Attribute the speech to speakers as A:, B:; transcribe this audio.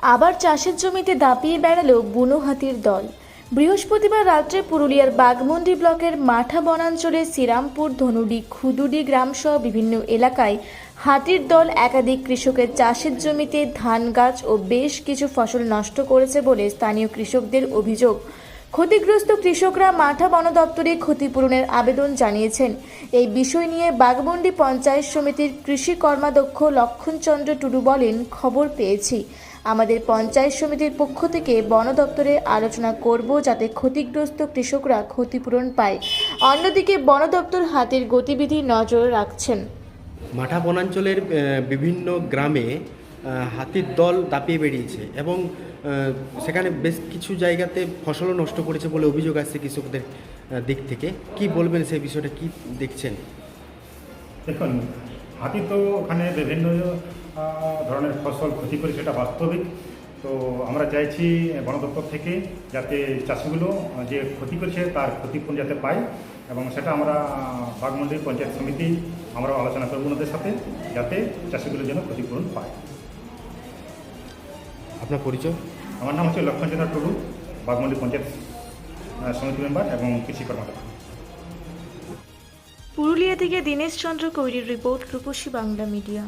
A: আবার চাষের জমিতে দাপিয়ে বেড়ালো বুনো হাতির দল। বৃহস্পতিবার রাত্রে পুরুলিয়ার বাগমন্ডি ব্লকের মাঠা বনাঞ্চলে শ্রীরামপুর, ধনুডি, খুদুডি গ্রামসহ বিভিন্ন এলাকায় হাতির দল একাধিক কৃষকের চাষের জমিতে ধান, গাছ ও বেশ কিছু ফসল নষ্ট করেছে বলে স্থানীয় কৃষকদের অভিযোগ। ক্ষতিগ্রস্ত কৃষকরা মাঠা বন দপ্তরে ক্ষতিপূরণের আবেদন জানিয়েছেন। এই বিষয় নিয়ে বাগমন্ডি পঞ্চায়েত সমিতির কৃষি কর্মাধ্যক্ষ লক্ষণচন্দ্র টুডু বলেন, খবর পেয়েছি। আমাদের পঞ্চায়েত সমিতির পক্ষ থেকে বন দপ্তরে আলোচনা করব যাতে ক্ষতিগ্রস্ত কৃষকরা ক্ষতিপূরণ পায়। অন্যদিকে বন দপ্তর হাতের গতিবিধি নজর রাখছেন।
B: মাঠা বনাঞ্চলের বিভিন্ন গ্রামে হাতির দল দাপিয়ে বেরিয়েছে এবং সেখানে বেশ কিছু জায়গাতে ফসলও নষ্ট করেছে বলে অভিযোগ আসছে কৃষকদের দিক থেকে। কি বলবেন সেই বিষয়টা কি দেখছেন?
C: দেখুন হাতি তো ওখানে বিভিন্ন ধরনের ফসল ক্ষতি করে সেটা বাস্তবিক। তো আমরা চাইছি বন দপ্তর থেকে যাতে চাষিগুলো যে ক্ষতি করেছে তার ক্ষতিপূরণ যাতে পায় এবং সেটা আমরা আহ, বাগমন্ডি পঞ্চায়েত সমিতি আমরা আলোচনা করব ওনাদের সাথে যাতে চাষিগুলো যেন ক্ষতিপূরণ পায়।
B: আপনার পরিচয়?
C: আমার নাম হচ্ছে লক্ষণচন্দ্র টুডু বাগমন্ডি পঞ্চায়েত সমিতি মেম্বার এবং কৃষি কর্মকর্তা।
A: পুরুলিয়া থেকে দীনেশ চন্দ্র কৈরির রিপোর্ট রূপসী বাংলা মিডিয়া।